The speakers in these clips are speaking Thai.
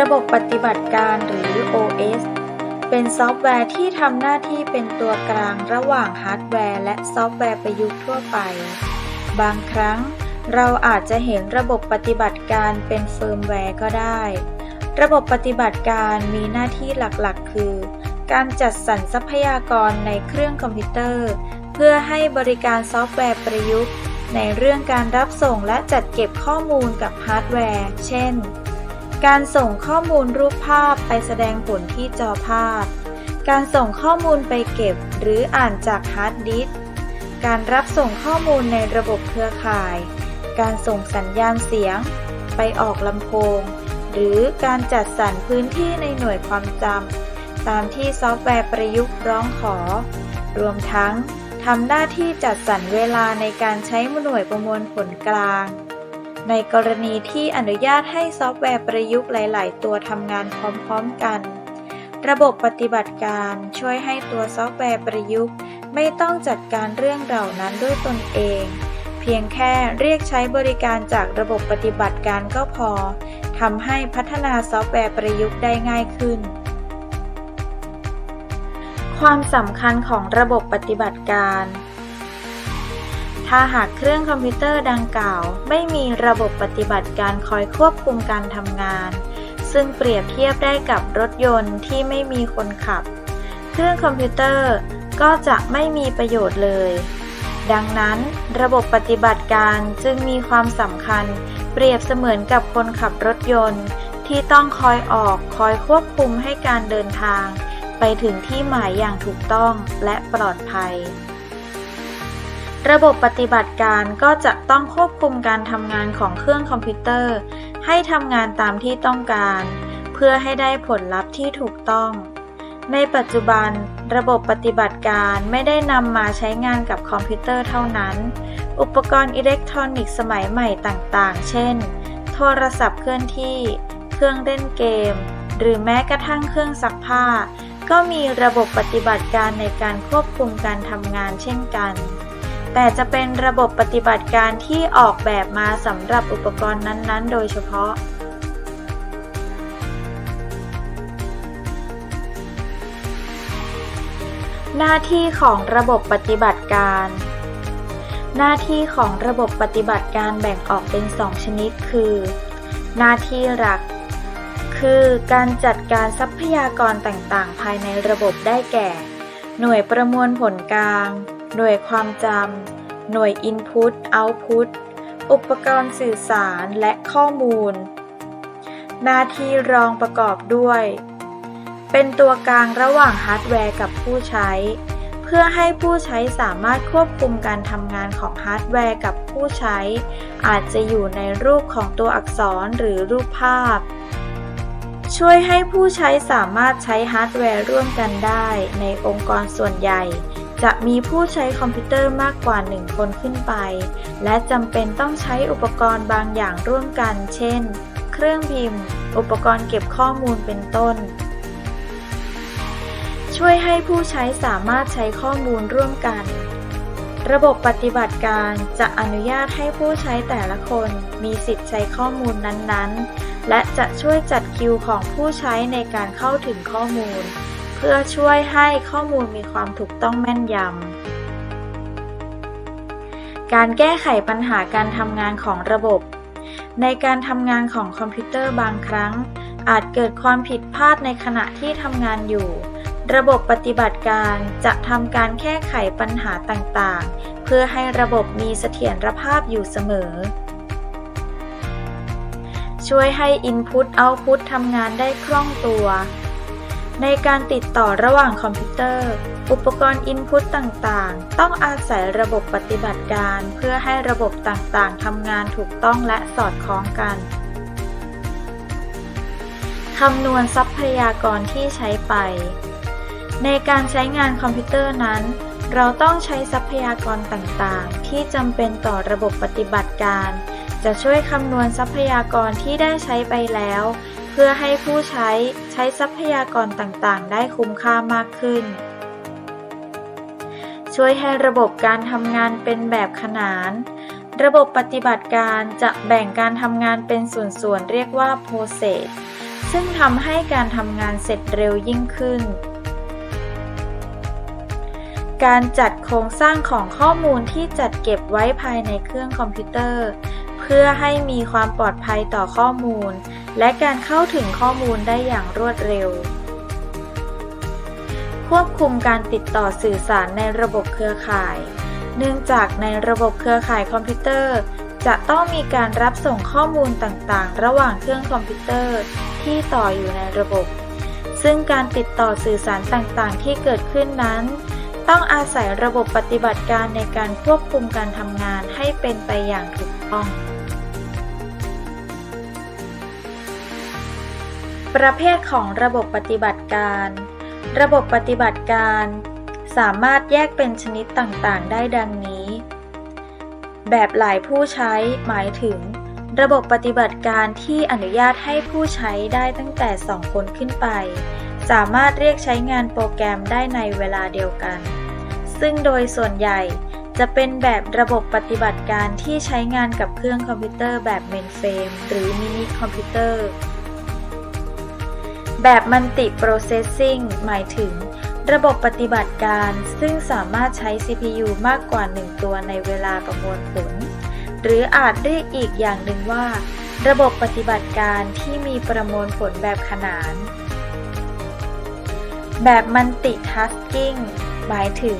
ระบบปฏิบัติการหรือ OS เป็นซอฟต์แวร์ที่ทำหน้าที่เป็นตัวกลางระหว่างฮาร์ดแวร์และซอฟต์แวร์ประยุกต์ทั่วไป บางครั้งเราอาจจะเห็นระบบปฏิบัติการเป็นเฟิร์มแวร์ก็ได้ ระบบปฏิบัติการมีหน้าที่หลักๆ คือ การจัดสรรทรัพยากรในเครื่องคอมพิวเตอร์ เพื่อให้บริการซอฟต์แวร์ประยุกต์ ในเรื่องการรับส่งและจัดเก็บข้อมูลกับฮาร์ดแวร์ เช่น การส่งข้อมูลรูปภาพไปแสดงผลที่จอภาพ การส่งข้อมูลไปเก็บหรืออ่านจากฮาร์ดดิสก์ การรับส่งข้อมูลในระบบเครือข่าย การส่งสัญญาณเสียง ไปออกลำโพง หรือการจัดสรรพื้นที่ในหน่วยความจำตามที่ซอฟต์แวร์ประยุกต์ร้องขอ รวมทั้งทำหน้าที่จัดสรรเวลาในการใช้หน่วยประมวลผลกลาง ในกรณีที่อนุญาตให้ซอฟต์แวร์ประยุกต์หลาย ๆ ตัวทำงานพร้อม ๆ กัน ระบบปฏิบัติการช่วยให้ตัวซอฟต์แวร์ประยุกต์ ไม่ต้องจัดการเรื่องเหล่านั้นด้วยตนเอง เพียงแค่เรียกใช้บริการจากระบบปฏิบัติการก็พอทำให้พัฒนาซอฟต์แวร์ประยุกต์ได้ง่ายขึ้น ความสำคัญของระบบปฏิบัติการ ถ้าหากเครื่องคอมพิวเตอร์ดังกล่าว ไม่มีระบบปฏิบัติการคอยควบคุมการทำงาน ซึ่งเปรียบเทียบได้กับรถยนต์ที่ไม่มีคนขับ เครื่องคอมพิวเตอร์ก็จะไม่มีประโยชน์เลย ดังนั้น ระบบปฏิบัติการจึงมีความสำคัญ เปรียบเสมือนกับคนขับรถยนต์ ที่ต้องคอยออกคอยควบคุมให้การเดินทาง ไปถึงที่หมายอย่างถูกต้องและปลอดภัย ระบบปฏิบัติการก็จะต้องควบคุมการทำงานของเครื่องคอมพิวเตอร์ ให้ทำงานตามที่ต้องการ เพื่อให้ได้ผลลัพธ์ที่ถูกต้อง ในปัจจุบัน ระบบปฏิบัติการไม่ได้นำมาใช้งานกับคอมพิวเตอร์เท่านั้น อุปกรณ์อิเล็กทรอนิกส์สมัยใหม่ต่างๆ เช่น โทรศัพท์เคลื่อนที่ เครื่องเล่นเกม หรือแม้กระทั่งเครื่องซักผ้า ก็มีระบบปฏิบัติการในการควบคุมการทำงานเช่นกัน แต่จะเป็นระบบปฏิบัติการที่ออกแบบมาสำหรับอุปกรณ์นั้นๆ โดยเฉพาะ หน้าที่ของระบบปฏิบัติการ หน้าที่ของระบบปฏิบัติการแบ่งออกเป็น 2 ชนิดคือ หน้าที่หลัก คือการจัดการทรัพยากรต่างๆ ภายในระบบได้แก่ หน่วยประมวลผลกลาง หน่วยความจำ หน่วย Input Output อุปกรณ์สื่อสารและข้อมูล หน้าที่รองประกอบด้วย เป็นตัวกลางระหว่างฮาร์ดแวร์กับผู้ใช้ เพื่อให้ผู้ใช้สามารถควบคุมการทำงานของฮาร์ดแวร์กับผู้ใช้ อาจจะอยู่ในรูปของตัวอักษรหรือรูปภาพ ช่วยให้ผู้ใช้สามารถใช้ฮาร์ดแวร์ร่วมกันได้ในองค์กรส่วนใหญ่ จะมีผู้ใช้คอมพิวเตอร์มากกว่า 1 คนขึ้นไป และจำเป็นต้องใช้อุปกรณ์บางอย่างร่วมกัน เช่น เครื่องพิมพ์ อุปกรณ์เก็บข้อมูลเป็นต้น ช่วยให้ผู้ใช้สามารถใช้ข้อมูลร่วมกัน ระบบปฏิบัติการจะอนุญาตให้ผู้ใช้แต่ละคน มีสิทธิ์ใช้ข้อมูลนั้นๆ และจะช่วยจัดคิวของผู้ใช้ในการเข้าถึงข้อมูล พื่อช่วยให้ข้อมูลมีความถูกต้องแม่นยำ การแก้ไขปัญหาการทำงานของระบบ ในการทำงานของคอมพิวเตอร์บางครั้ง อาจเกิดความผิดพลาดในขณะที่ทำงานอยู่ ระบบปฏิบัติการจะทำการแก้ไขปัญหาต่างๆ เพื่อให้ระบบมีเสถียรภาพอยู่เสมอช่วยให้ Input Output ทำงานได้คล่องตัว ในการติดต่อระหว่างคอมพิวเตอร์ อุปกรณ์ Input ต่างๆ ต้องอาศัยระบบปฏิบัติการ เพื่อให้ระบบต่างๆทำงานถูกต้องและสอดคล้องกันคำนวณทรัพยากรที่ใช้ไป ในการใช้งานคอมพิวเตอร์นั้น เราต้องใช้ทรัพยากรต่างๆ ที่จำเป็นต่อระบบปฏิบัติการ จะช่วยคำนวณทรัพยากรที่ได้ใช้ไปแล้ว เพื่อให้ผู้ใช้ใช้ทรัพยากรต่างๆ ได้คุ้มค่ามากขึ้น ช่วยให้ระบบการทำงานเป็นแบบขนาน ระบบปฏิบัติการจะแบ่งการทำงานเป็นส่วนๆ เรียกว่า process ซึ่งทำให้การทำงานเสร็จเร็วยิ่งขึ้น การจัดโครงสร้างของข้อมูลที่จัดเก็บไว้ภายในเครื่องคอมพิวเตอร์ เพื่อให้มีความปลอดภัยต่อข้อมูล และการเข้าถึงข้อมูลได้อย่างรวดเร็ว ควบคุมการติดต่อสื่อสารในระบบเครือข่าย เนื่องจากในระบบเครือข่ายคอมพิวเตอร์ จะต้องมีการรับส่งข้อมูลต่างๆ ระหว่างเครื่องคอมพิวเตอร์ที่ต่ออยู่ในระบบ ซึ่งการติดต่อสื่อสารต่างๆ ที่เกิดขึ้นนั้น ต้องอาศัยระบบปฏิบัติการในการควบคุมการทำงานให้เป็นไปอย่างถูกต้อง ประเภทของระบบปฏิบัติการ ระบบปฏิบัติการ สามารถแยกเป็นชนิดต่างๆ ได้ดังนี้ แบบหลายผู้ใช้หมายถึง ระบบปฏิบัติการที่อนุญาตให้ผู้ใช้ได้ตั้งแต่ 2 คนขึ้นไป สามารถเรียกใช้งานโปรแกรมได้ในเวลาเดียวกัน ซึ่งโดยส่วนใหญ่จะเป็นแบบระบบปฏิบัติการที่ใช้งานกับเครื่องคอมพิวเตอร์แบบเมนเฟรมหรือมินิคอมพิวเตอร์ แบบมันติโปรเซสซิ่งหมายถึง ระบบปฏิบัติการซึ่งสามารถใช้ CPU มากกว่า 1 ตัวในเวลาประมวลผล หรืออาจเรียกอีกอย่างหนึ่งว่า ระบบปฏิบัติการที่มีประมวลผลแบบขนาน แบบมันติทัสกิ้งหมายถึง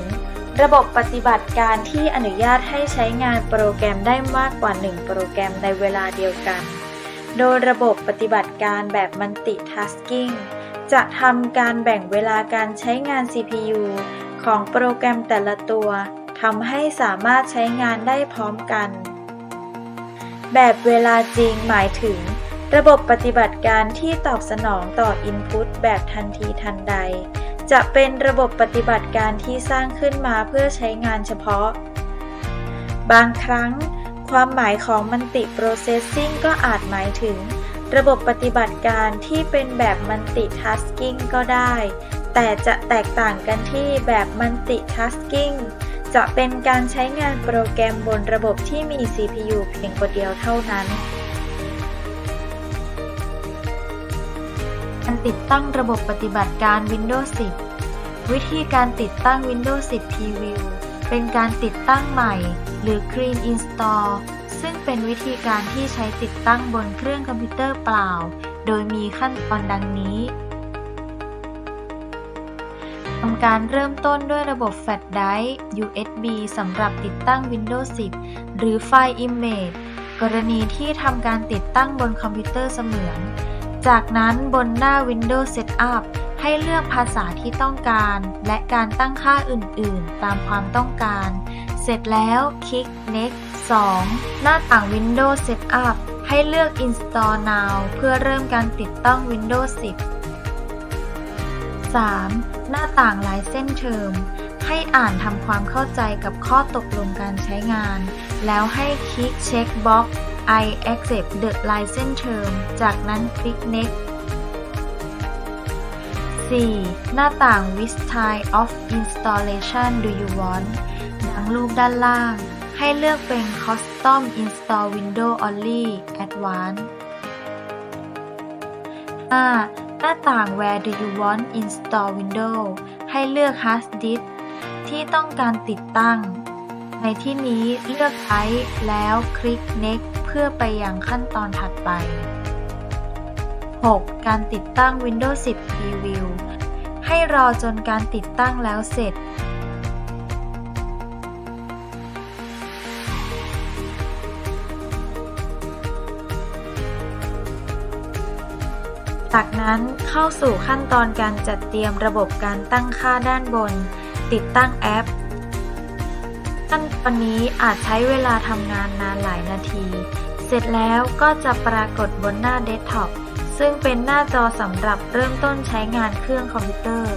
ระบบปฏิบัติการที่อนุญาตให้ใช้งานโปรแกรมได้มากกว่า 1 โปรแกรมในเวลาเดียวกัน โดยระบบปฏิบัติการแบบมันติทัสกิ้งจะทำการแบ่งเวลาการใช้งาน CPU ของโปรแกรมแต่ละตัวทำให้สามารถใช้งานได้พร้อมกัน แบบเวลาจริงหมายถึง ระบบปฏิบัติการที่ตอบสนองต่อ Input แบบทันทีทันใด จะเป็นระบบปฏิบัติการที่สร้างขึ้นมาเพื่อใช้งานเฉพาะ บางครั้ง ความหมายของ Multi-Processing ก็อาจหมายถึง ระบบปฏิบัติการที่เป็นแบบ Multitasking ก็ได้ แต่จะแตกต่างกันที่แบบ Multitasking จะเป็นการใช้งานโปรแกรมบนระบบที่มี CPU เพียงตัวเดียวเท่านั้น การติดตั้งระบบปฏิบัติการ Windows 10 วิธีการติดตั้ง Windows 10 Preview เป็นการติดตั้งใหม่ หรือ Clean Install ซึ่งเป็นวิธีการที่ใช้ติดตั้งบนเครื่องคอมพิวเตอร์เปล่า โดยมีขั้นตอนดังนี้ทำการเริ่มต้นด้วยระบบ Flash Drive USB สำหรับติดตั้ง Windows 10 หรือไฟล์ Image กรณีที่ทำการติดตั้งบนคอมพิวเตอร์เสมือน จากนั้นบนหน้า Windows Setup ให้เลือกภาษาที่ต้องการ และการตั้งค่าอื่นๆ ตามความต้องการ เสร็จแล้วคลิก Next 2 หน้าต่าง Windows Setup ให้เลือก Install Now เพื่อเริ่มการติดตั้ง Windows 10 3. หน้าต่าง License Term ให้อ่านทำความเข้าใจกับข้อตกลงการใช้งาน แล้วให้คลิกเช็คบ็อก I accept the license term จากนั้นคลิก Next 4. หน้าต่าง Which type of installation do you want ดังรูปด้านล่าง ให้เลือกเป็น Custom Install Windows Only Advanced 5. หน้าต่าง Where do you want install Windows ให้เลือก Hard Disk ที่ต้องการติดตั้ง ในที่นี้เลือกใช้แล้วคลิก Next เพื่อไปยังขั้นตอนถัดไป 6. การติดตั้ง Windows 10 Preview ให้รอจนการติดตั้งแล้วเสร็จ จากนั้นเข้าสู่ขั้นตอนการจัดเตรียมระบบการตั้งค่าด้านบน ติดตั้งแอป ขั้นตอนนี้อาจใช้เวลาทำงานนานหลายนาที เสร็จแล้วก็จะปรากฏบนหน้าเดสก์ท็อป ซึ่งเป็นหน้าจอสำหรับเริ่มต้นใช้งานเครื่องคอมพิวเตอร์